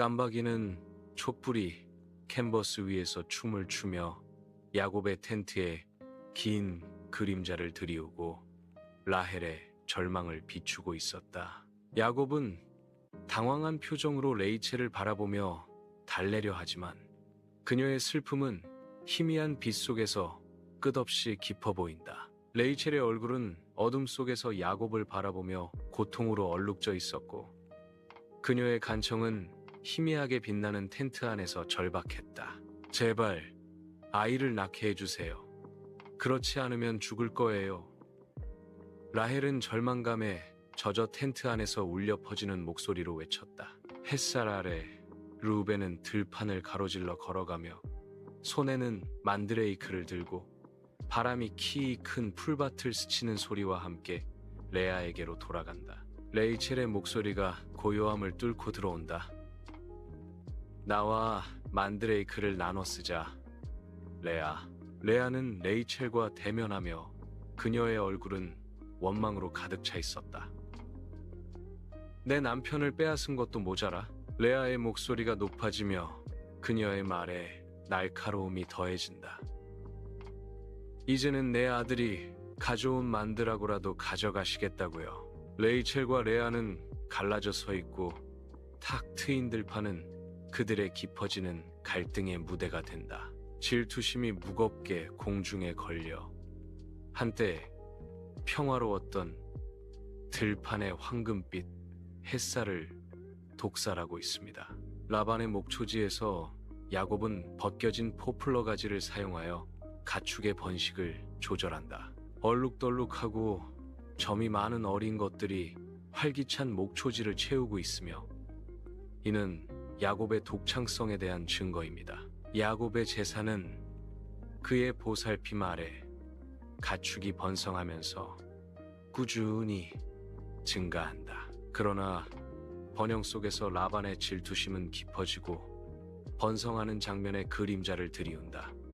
깜박이는 촛불이 캔버스 위에서 춤을 추며 야곱의 텐트에 긴 그림자를 들이우고 라헬의 절망을 비추고 있었다. 야곱은 당황한 표정으로 레이첼을 바라보며 달래려 하지만 그녀의 슬픔은 희미한 빛 속에서 끝없이 깊어 보인다. 레이첼의 얼굴은 어둠 속에서 야곱을 바라보며 고통으로 얼룩져 있었고 그녀의 간청은 희미하게 빛나는 텐트 안에서 절박했다. 제발 아이를 낳게 해주세요. 그렇지 않으면 죽을 거예요. 라헬은 절망감에 젖어 텐트 안에서 울려 퍼지는 목소리로 외쳤다. 햇살 아래 루벤은 들판을 가로질러 걸어가며 손에는 만드레이크를 들고 바람이 키 큰 풀밭을 스치는 소리와 함께 레아에게로 돌아간다. 레이첼의 목소리가 고요함을 뚫고 들어온다. 나와 만드레이크를 나눠 쓰자. 레아. 레아는 레이첼과 대면하며 그녀의 얼굴은 원망으로 가득 차 있었다. 내 남편을 빼앗은 것도 모자라. 레아의 목소리가 높아지며 그녀의 말에 날카로움이 더해진다. 이제는 내 아들이 가져온 만드라고라도 가져가시겠다고요. 레이첼과 레아는 갈라져 서 있고 탁 트인 들판은 그들의 깊어지는 갈등의 무대가 된다. 질투심이 무겁게 공중에 걸려 한때 평화로웠던 들판의 황금빛 햇살을 독살하고 있습니다. 라반의 목초지에서 야곱은 벗겨진 포플러 가지를 사용하여 가축의 번식을 조절한다. 얼룩덜룩하고 점이 많은 어린 것들이 활기찬 목초지를 채우고 있으며 이는 야곱의 독창성에 대한 증거입니다. 야곱의 재산은 그의 보살핌 아래 가축이 번성하면서 꾸준히 증가한다. 그러나 번영 속에서 라반의 질투심은 깊어지고 번성하는 장면의 그림자를 들이운다.